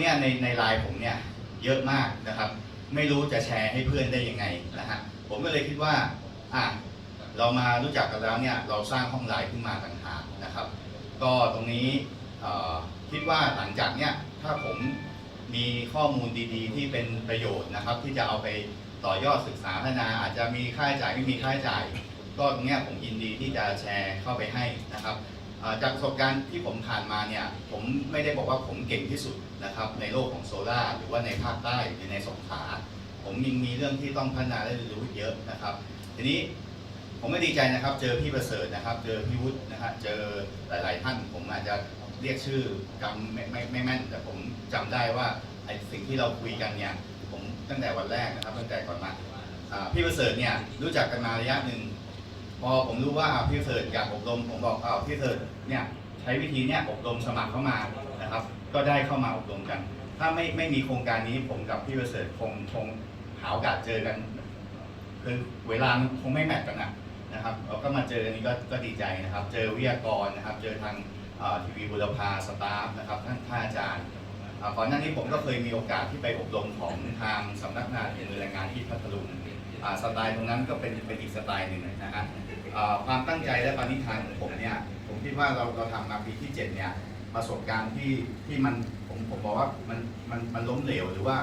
เนี่ยในในไลน์ผมเนี่ยเยอะมากนะครับ ไม่รู้จะแชร์ให้เพื่อนได้ยังไงนะฮะผมก็เลยคิดว่าอะเรามารู้จักกันแล้วเนี่ยเราสร้างห้องไลน์ขึ้นมาต่างหากนะครับ ก็ตรงนี้คิดว่าหลังจากเนี่ยถ้าผมมีข้อมูลดีๆ ที่เป็นประโยชน์นะครับ ที่จะเอาไปต่อยอดศึกษาพัฒนา อาจจะมีค่าใช้จ่ายไม่มีค่าใช้จ่าย ก็ตรงเนี้ยผมยินดีที่จะแชร์เข้าไปให้นะครับ จากประสบการณ์ที่ผมผ่านมาเนี่ยผมไม่ได้บอกว่าผมเก่งที่สุดนะครับในโลกของโซลาหรือว่าในภาคใต้หรือในสงขลาผมยังมีเรื่องที่ต้องพัฒนาและเรียนรู้เยอะนะครับ ทีนี้ผมก็ดีใจนะครับ เจอพี่ประเสริฐนะครับ เจอพี่วุฒินะฮะเจอหลาย ๆ ท่าน ผมอาจจะเรียกชื่อจำไม่ไม่ไม่แม่น แต่ผมจำได้ว่าไอ้สิ่งที่เราคุยกันเนี่ยผมตั้งแต่วันแรกนะครับตั้งแต่ก่อนมาพี่ประเสริฐเนี่ยรู้จักกันมาระยะหนึ่ง พอผมรู้ว่าพี่เสิร์ชอยากอบรมผมบอกอ้าวพี่เสิร์ชเนี่ยใช้วิธีเนี่ยอบรมสมัครเข้ามานะครับ ก็ได้เข้ามาอบรมกัน ถ้าไม่ไม่มีโครงการนี้ผมกับพี่เสริฐคงคงหาโอกาสเจอกันคือเวลาคงไม่แมทกันนะนะครับเราก็มาเจอกันนี้ก็ก็ดีใจนะครับ เจอวิทยากรนะครับ เจอทางทีวีบุรพาสตาฟนะครับท่านท่านอาจารย์ก่อนหน้านี้ผมก็เคยมีโอกาสที่ไปอบรมของทางสำนักงานเรียนรู้แรงงานที่พัทลุง สไตล์ตรงนั้นก็เป็นเป็นอีกสไตล์หนึ่งนะฮะเอ่อความตั้งใจและปณิธานของผมเนี่ยผมคิดว่าเราเราทำมาปีที่7เนี่ยประสบการณ์ที่ที่มันผมผมบอกว่ามันมันมันล้มเหลวหรือว่า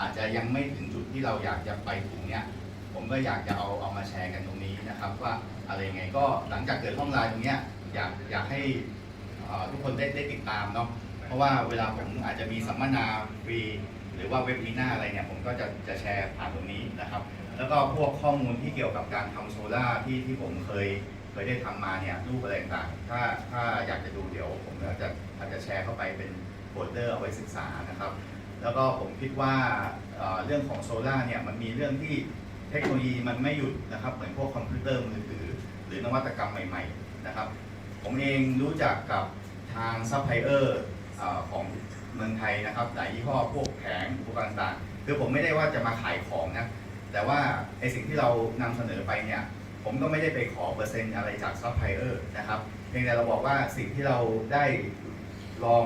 อาจจะยังไม่ถึงจุดที่เราอยากจะไปถึงเนี่ยผมก็อยากจะเอาเอามาแชร์กันตรงนี้นะครับ ว่าอะไรไงก็หลังจากเกิดห้องไลน์ตรงเนี้ยอยากอยากให้ทุกคนได้ได้ติดตามเนาะเพราะว่าเวลาผมอาจจะมีสัมมนาฟรีหรือว่าเว็บมีนาอะไรเนี่ยผมก็จะจะแชร์ผ่านตรงนี้นะครับ แล้วก็พวกข้อมูลที่เกี่ยวกับการทำโซล่าร์ที่ที่ผมเคยเคยได้ทำมาเนี่ยรูปอะไรต่างๆถ้าถ้าอยากจะดูเดี๋ยวผมก็จะอาจจะแชร์เข้าไปเป็นโฟลเดอร์เอาไว้ศึกษานะครับ แล้วก็ผมคิดว่าเอ่อเรื่องของโซล่าร์เนี่ยมันมีเรื่องที่เทคโนโลยีมันไม่หยุดนะครับ เหมือนพวกคอมพิวเตอร์มือถือ หรือนวัตกรรมใหม่ๆนะครับ ผมเองรู้จักกับทางซัพพลายเออร์ของเมืองไทยนะครับหลายยี่ห้อพวกแผงอุปกรณ์ต่างๆคือผมไม่ได้ว่าจะมาขายของนะ แต่ว่าไอสิ่งที่เรานำเสนอไปเนี่ยผมก็ไม่ได้ไปขอเปอร์เซ็นต์อะไรจากซัพพลายเออร์นะครับเพียงแต่เราบอกว่าสิ่งที่เราได้ลอง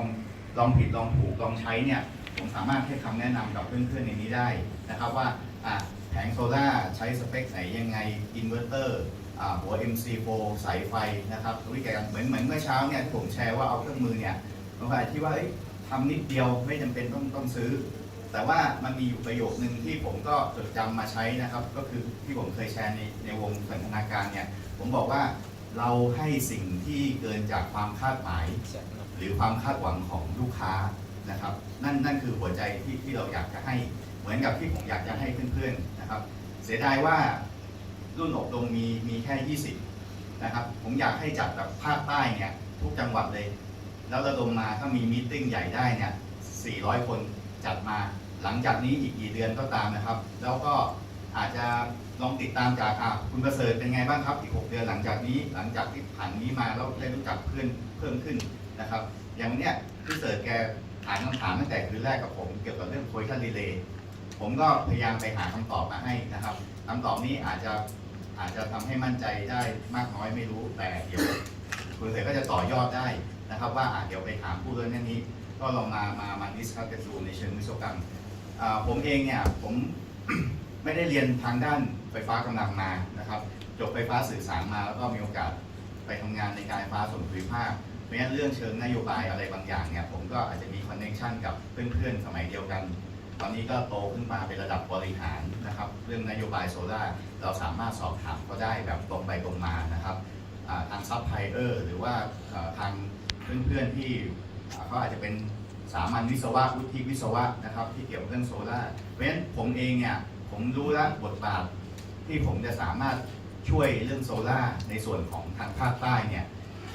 ลองผิดลองถูกลองใช้เนี่ยผมสามารถให้คำแนะนำกับเพื่อนๆในนี้ได้นะครับว่าอะแผงโซล่าใช้สเปคไหนยังไงอินเวอร์เตอร์หัว MC4 สายไฟนะครับวิธีการเหมือนเหมือนเมื่อเช้าเนี่ยผมแชร์ว่าเอาเครื่องมือเนี่ยบางคนอาที่ว่าเอ้ยทำนิดเดียวไม่จำเป็นต้องต้องซื้อ แต่ว่ามันมีอยู่ประโยคนึงที่ผมก็จดจำมาใช้นะครับ ก็คือที่ผมเคยแชร์ในในวงสันทนาการเนี่ย ผมบอกว่าเราให้สิ่งที่เกินจากความคาดหมาย หรือความคาดหวังของลูกค้านะครับ นั่นนั่นคือหัวใจที่ที่เราอยากจะให้เหมือนกับที่ผมอยากจะให้เพื่อนๆนะครับ เสียดายว่ารุ่นอบรมมีมีแค่ 20 นะครับ ผมอยากให้จัดแบบภาคใต้เนี่ยทุกจังหวัดเลย แล้วระดมมาถ้ามีมีตติ้งใหญ่ได้เนี่ย400 คน จัดมาหลังจากนี้อีกกี่เดือนก็ตามนะครับ แล้วก็อาจจะลองติดตามจากคุณประเสริฐเป็นไงบ้างครับอีก 6 เดือนหลังจากนี้หลังจากที่ผ่านนี้มาแล้วได้รู้จักเพื่อนเพิ่มขึ้นนะครับ อย่างเนี้ยพี่เสร์ชแกถามคำถามตั้งแต่คืนแรกกับผมเกี่ยวกับเรื่องโพ i ชันรีเลย์ผมก็พยายามไปหาคำตอบมาให้นะครับคำตอบนี้อาจจะอาจจะทำให้มั่นใจได้มากน้อยไม่รู้แต่เดี๋ยวคุณเสร์ชก็จะต่อยอดได้นะครับ ว่าอะเดี๋ยวไปถามผู้เรื่องนี้ ก็ลองมามามาดิสคัสกันดูในเชิงวิศวกรรมผมเองเนี่ยผมไม่ได้เรียนทางด้านไฟฟ้ากำลังมานะครับจบไฟฟ้าสื่อสารมาแล้วก็มีโอกาสไปทำงานในการไฟฟ้าส่วนภูมิภาคเพราะฉะนั้นเรื่องเชิงนโยบายอะไรบางอย่างเนี่ยผมก็อาจจะมีคอนเนคชันกับเพื่อนๆสมัยเดียวกัน ตอนนี้ก็โตขึ้นมาเป็นระดับบริหารนะครับ เรื่องนโยบายโซล่าเราสามารถสอบถามเขาได้แบบตรงไปตรงมานะครับทางซัพพลายเออร์หรือว่าทางเพื่อนๆที่ อ่าเขาอาจจะเป็นสามัญวิศวะวุฒิวิศวะนะครับ ที่เกี่ยวกับเรื่องโซล่าเพราะฉะนั้นผมเองเนี่ยผมรู้แล้วบทบาทที่ผมจะสามารถช่วยเรื่องโซล่าในส่วนของทางภาคใต้เนี่ย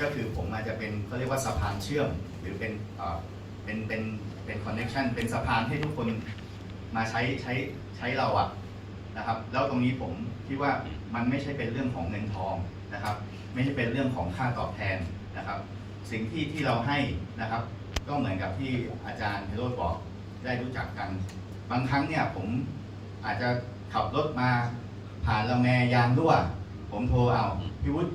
ก็คือผมอาจจะเป็นเขาเรียกว่าสะพานเชื่อม หรือเป็นเอ่อเป็นเป็นเป็นคอนเนคชันเป็นสะพานให้ทุกคนมาใช้ใช้ใช้เราอะนะครับแล้วตรงนี้ผมคิดว่ามันไม่ใช่เป็นเรื่องของเงินทองนะครับ ไม่ใช่เป็นเรื่องของค่าตอบแทนนะครับ สิ่งที่ที่เราให้นะครับ ก็เหมือนกับที่อาจารย์เพโรจน์บอกได้รู้จักกัน บางครั้งเนี่ยผมอาจจะขับรถมาผ่านละแมยางรั่ว ผมโทรเอาพี่วุฒิ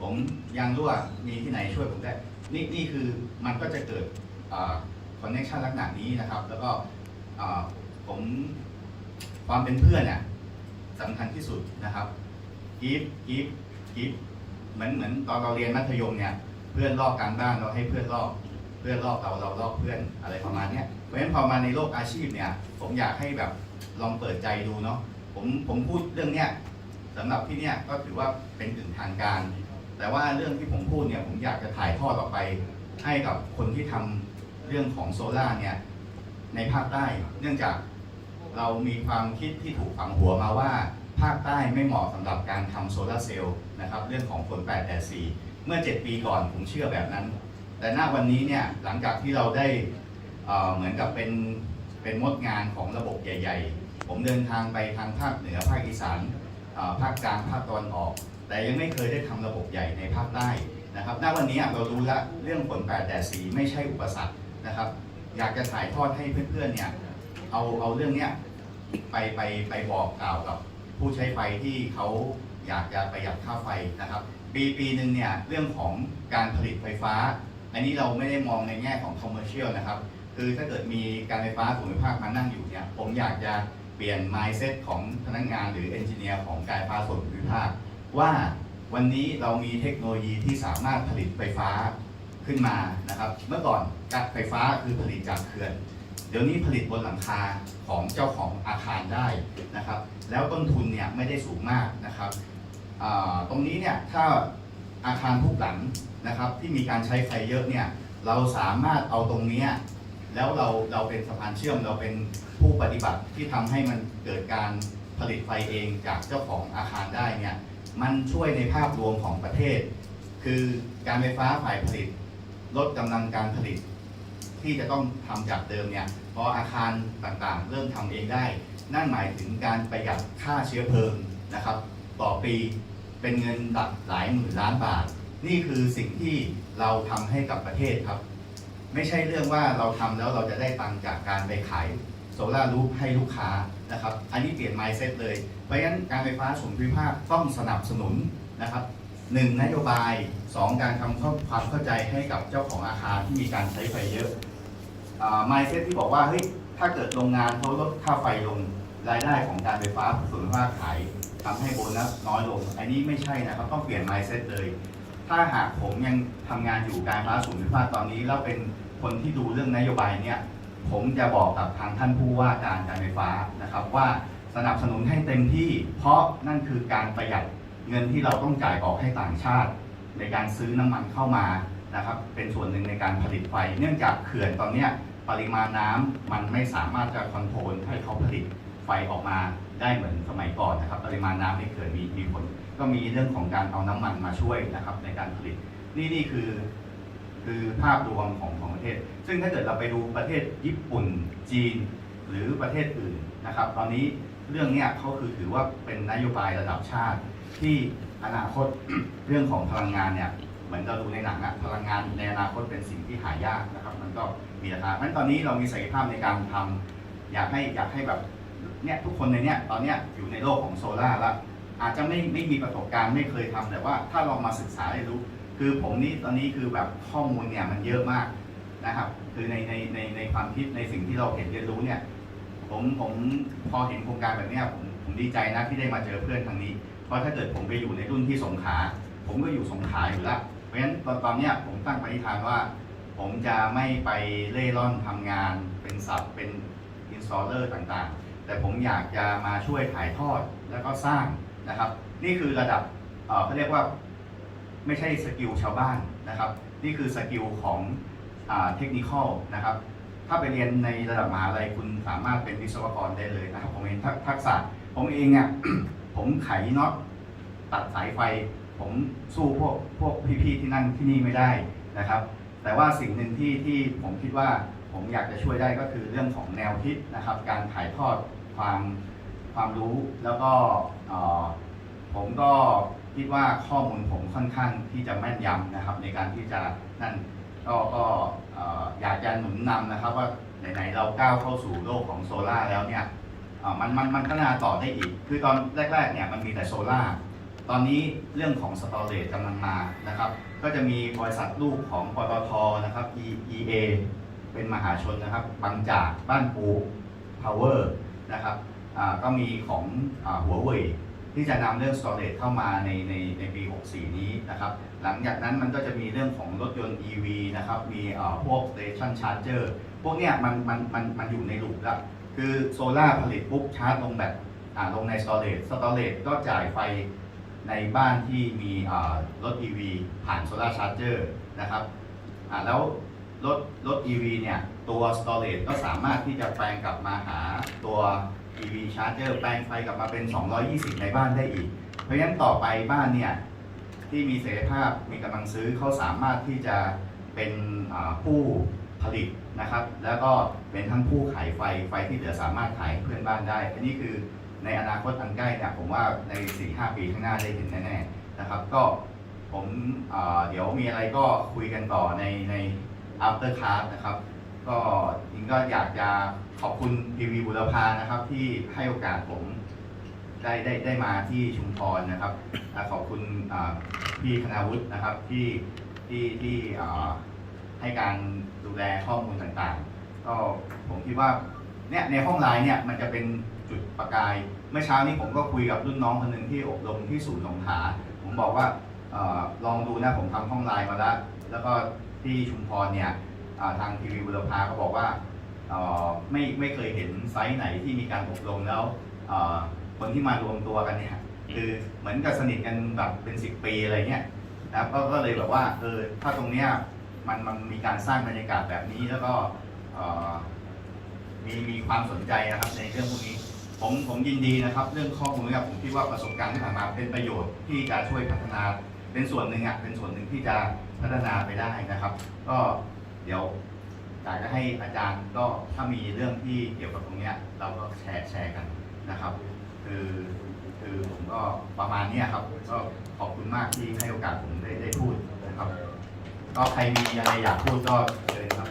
ผมยางรั่วมีที่ไหนช่วยผมได้ นี่นี่คือมันก็จะเกิดคอนเนคชันลักษณะนี้นะครับ แล้วก็ผมความเป็นเพื่อนเนี่ยสำคัญที่สุดนะครับกิฟกิฟกิฟเหมือนเหมือนตอนเราเรียนมัธยมเนี่ย พื่อนลอกการบ้านเราให้เพื่อนลอกเพื่อนลอกเราเราลอกเพื่อนอะไรประมาณนี้เพราะฉะนั้นพอมาในโลกอาชีพเนี่ย ผมอยากให้แบบลองเปิดใจดูเนาะผมผมพูดเรื่องเนี้ยสำหรับที่เนี่ยก็ถือว่าเป็นถึงทางการ แต่ว่าเรื่องที่ผมพูดเนี่ยผมอยากจะถ่ายทอดออกไป ให้กับคนที่ทำเรื่องของโซล่าเนี่ยในภาคใต้เนื่องจากเรามีความคิดที่ถูกฝังหัวมาว่า ภาคใต้ไม่เหมาะสำหรับการทำโซลาเซลล์นะครับ เรื่องของฝน8แดด4 เมื่อ 7 ปีก่อนผมเชื่อแบบนั้น แต่ณวันนี้เนี่ยหลังจากที่เราได้เเหมือนกับเป็นเป็นมดงานของระบบใหญ่ ๆ ผมเดินทางไปทางภาคเหนือภาคอีสานภาคกลางภาคตะวันออก แต่ยังไม่เคยได้ทำระบบใหญ่ในภาคใต้นะครับณวันนี้เรารู้แล้วเรื่องฝนแปดแดดสีไม่ใช่อุปสรรคนะครับ อยากจะถ่ายทอดให้เพื่อนๆเนี่ยเอาเอาเรื่องเนี้ยไปไปไปบอกกล่าวกับผู้ใช้ไฟที่เขาอยากจะประหยัดค่าไฟนะครับ ปีปีหนึ่งเนี่ยเรื่องของการผลิตไฟฟ้า อันนี้เราไม่ได้มองในแง่ของคอมเมอร์เชียลนะครับ คือถ้าเกิดมีการไฟฟ้าส่วนภูมิภาคมานั่งอยู่เนี่ยผมอยากจะเปลี่ยน mindset ของพนักงานหรือเอนจิเนียร์ของการไฟฟ้าส่วนภูมิภาค ว่าวันนี้เรามีเทคโนโลยีที่สามารถผลิตไฟฟ้าขึ้นมานะครับ เมื่อก่อนการไฟฟ้าคือผลิตจากเขื่อนเดี๋ยวนี้ผลิตบนหลังคาของเจ้าของอาคารได้นะครับ แล้วต้นทุนเนี่ยไม่ได้สูงมากนะครับ ตรงนี้เนี่ยถ้าอาคารทุกหลังนะครับ ที่มีการใช้ไฟเยอะเนี่ยเราสามารถเอาตรงนี้แล้วเราเราเป็นสะพานเชื่อมเราเป็นผู้ปฏิบัติที่ทำให้มันเกิดการผลิตไฟเองจากเจ้าของอาคารได้เนี่ยมันช่วยในภาพรวมของประเทศ คือการไฟฟ้าฝ่ายผลิต ลดกำลังการผลิต ที่จะต้องทำจากเดิมเนี่ยพออาคารต่างๆ เริ่มทำเองได้ นั่นหมายถึงการประหยัดค่าเชื้อเพลิงนะครับ ต่อปีเป็นเงินหลักหลายหมื่นล้านบาท นี่คือสิ่งที่เราทำให้กับประเทศครับ ไม่ใช่เรื่องว่าเราทำแล้วเราจะได้ตังค์จากการไปขายโซลารูปให้ลูกค้านะครับ อันนี้เปลี่ยน mindset เลย เพราะฉะนั้นการไฟฟ้าส่วนภูมิภาคต้องสนับสนุนนะครับหนึ่งนโยบายสองการทำความเข้าใจให้กับเจ้าของอาคารที่มีการใช้ไฟเยอะไมายเซ็ตที่บอกว่าเฮ้ยถ้าเกิดโรงงานเขาลดค่าไฟลงรายได้ของการไฟฟ้าส่วนภาคขาย ทำให้โบนัสน้อยลง อันนี้ไม่ใช่นะครับต้องเปลี่ยน mindset เลย ถ้าหากผมยังทำงานอยู่การไฟฟ้าส่วนภูมิภาตอนนี้ แล้วเป็นคนที่ดูเรื่องนโยบายเนี่ยผมจะบอกกับทางท่านผู้ว่าการการไฟฟ้านะครับ ว่าสนับสนุนให้เต็มที่ เพราะนั่นคือการประหยัดเงินที่เราต้องจ่ายออกให้ต่างชาติ ในการซื้อน้ำมันเข้ามานะครับเป็นส่วนหนึ่งในการผลิตไฟ เนื่องจากเขื่อนตอนนี้ปริมาณน้ำมันไม่สามารถจะคอนโทรลให้เขาผลิตไฟออกมา ได้เหมือนสมัยก่อนนะครับปริมาณน้ำในเขื่อนมีมีผลก็มีเรื่องของการเอาน้ำมันมาช่วยนะครับในการผลิตนี่นี่คือคือภาพรวมของของประเทศ ซึ่งถ้าเกิดเราไปดูประเทศญี่ปุ่นจีน หรือประเทศอื่นนะครับ ตอนนี้เรื่องเนี้ยเขาคือถือว่าเป็นนโยบายระดับชาติ ที่อนาคตเรื่องของพลังงานเนี่ยเหมือนเราดูในหนังอะพลังงานในอนาคตเป็นสิ่งที่หายากนะครับ มันก็มีราคาเพราะฉะนั้นตอนนี้เรามีศักยภาพในการทำอยากให้อยากให้แบบ เนี่ยทุกคนในเนี้ยตอนเนี้ยอยู่ในโลกของโซล่าร์ล้วอาจจะไม่ไม่มีประสบการณ์ไม่เคยทำแต่ว่าถ้าลองมาศึกษาได้รู้ คือผมนี่ตอนนี้คือแบบข้อมูลเนี่ยมันเยอะมากนะครับ คือในในในในความคิดในสิ่งที่เราเห็นเรียนรู้เนี่ยผมผมพอเห็นโครงการแบบเนี้ยผมผมดีใจนะที่ได้มาเจอเพื่อนทางนี้ เพราะถ้าเกิดผมไปอยู่ในรุ่นที่สงขาผมก็อยู่สงขาอยู่แล้วเพราะฉะนั้นตอนตอนเนี้ยผมตั้งปณิธานว่า ผมจะไม่ไปเล่ร่อนทำงาน เป็นสับเป็นอินสตอลเลอร์ต่างๆ แต่ผมอยากจะมาช่วยถ่ายทอดแล้วก็สร้างนะครับ นี่คือระดับเขาเรียกว่าไม่ใช่สกิลชาวบ้านนะครับ นี่คือสกิลของเทคนิคอลนะครับ ถ้าไปเรียนในระดับมหาลัยคุณสามารถเป็นวิศวกรได้เลยนะครับ ผมเองทักษะผมเองเนี่ยผมไขน็อตตัดสายไฟ ผมสู้พวกพวกพี่ๆที่นั่นที่นี่ไม่ได้นะครับ แต่ว่าสิ่งหนึ่งที่ที่ผมคิดว่าผมอยากจะช่วยได้ก็คือเรื่องของแนวคิดนะครับ การถ่ายทอด ความความรู้ แล้วก็ผมก็คิดว่าข้อมูลผมค่อนข้างที่จะแม่นยำนะครับ ในการที่จะนั่นก็ก็อยากจะหนุนนำนะครับ ว่าไหนๆเราก้าวเข้าสู่โลกของโซลาแล้วเนี่ยมันมันมันพัฒนาต่อได้อีก คือตอนแรกๆเนี่ยมันมีแต่โซลาตอนนี้เรื่องของสตอเรจกำลังมานะครับ ก็จะมีบริษัทลูกของปตทนะครับ E- EA เป็นมหาชนนะครับบางจากบ้านปูพาวเวอร์ นะครับก็มีของอหัวเว่ยที่จะนำเรื่อง storage เข้ามาในในในปี 64 นี้นะครับ หลังจากนั้นมันก็จะมีเรื่องของรถยนต์ EV นะครับ มีพวก station charger พวกเนี้ยมันมันมันมันอยู่ในลูปแล้วคือโซล่าผลิตปุ๊บชาร์จลงแบตลงใน storage storage ก็จ่ายไฟในบ้านที่มีรถ EV ผ่านโซล่าชาร์เจอร์นะครับแล้ว รถรถ EV เนี่ยตัว storage ก็สามารถที่จะแปลงกลับมาหาตัว EV charger แปลงไฟกลับมาเป็น 220 ในบ้านได้อีก เพราะฉะนั้นต่อไปบ้านเนี่ยที่มีเสรีภาพมีกำลังซื้อเขาสามารถที่จะเป็นผู้ผลิตนะครับ แล้วก็เป็นทั้งผู้ขายไฟไฟที่เหลือสามารถขายเพื่อนบ้านได้ อันนี้คือในอนาคตอันใกล้เนี่ยผมว่าใน 4-5 ปีข้างหน้าได้เห็นแน่ๆนะครับ ก็ผมเดี๋ยวมีอะไรก็คุยกันต่อในใน after class นะครับ ก็จริงก็อยากจะขอบคุณพีวีบุรพานะครับ ที่ให้โอกาสผมได้ได้ได้มาที่ชุมพรนะครับขอบคุณพี่คณาวุฒินะครับที่ที่ที่ให้การดูแลข้อมูลต่างๆ ก็ผมคิดว่าเนี่ยในห้องไลน์เนี่ยมันจะเป็นจุดประกาย เมื่อเช้านี้ผมก็คุยกับรุ่นน้องคนหนึ่งที่อบรมที่ศูนย์สงขา ผมบอกว่าออลองดูนะผมทำห้องไลน์มาแล้ว แล้วก็ ที่ชุมพรเนี่ยทางทีวีบุรพาก็บอกว่าไม่ไม่เคยเห็นไซต์ไหนที่มีการอบรมแล้วคนที่มารวมตัวกันเนี่ยคือเหมือนกับสนิทกันแบบเป็นสิบปีอะไรเงี้ยนะครับก็ก็เลยแบบว่าเออถ้าตรงเนี้ยมันมันมีการสร้างบรรยากาศแบบนี้แล้วก็มีมีความสนใจนะครับในเรื่องพวกนี้ผมผมยินดีนะครับ เรื่องข้อมูลเนี่ยผมคิดว่าประสบการณ์ที่ผ่านมาเป็นประโยชน์ที่จะช่วยพัฒนาเป็นส่วนหนึ่งอะเป็นส่วนหนึ่งที่จะ พัฒนาไปได้นะครับ ก็เดี๋ยวอยากจะให้อาจารย์ก็ถ้ามีเรื่องที่เกี่ยวกับตรงเนี้ยเราก็แชร์แชร์กันนะครับ คือคือผมก็ประมาณเนี้ยครับก็ขอบคุณมากที่ให้โอกาสผมได้ได้พูดนะครับ ก็ใครมีอะไรอยากพูดก็เชิญครับ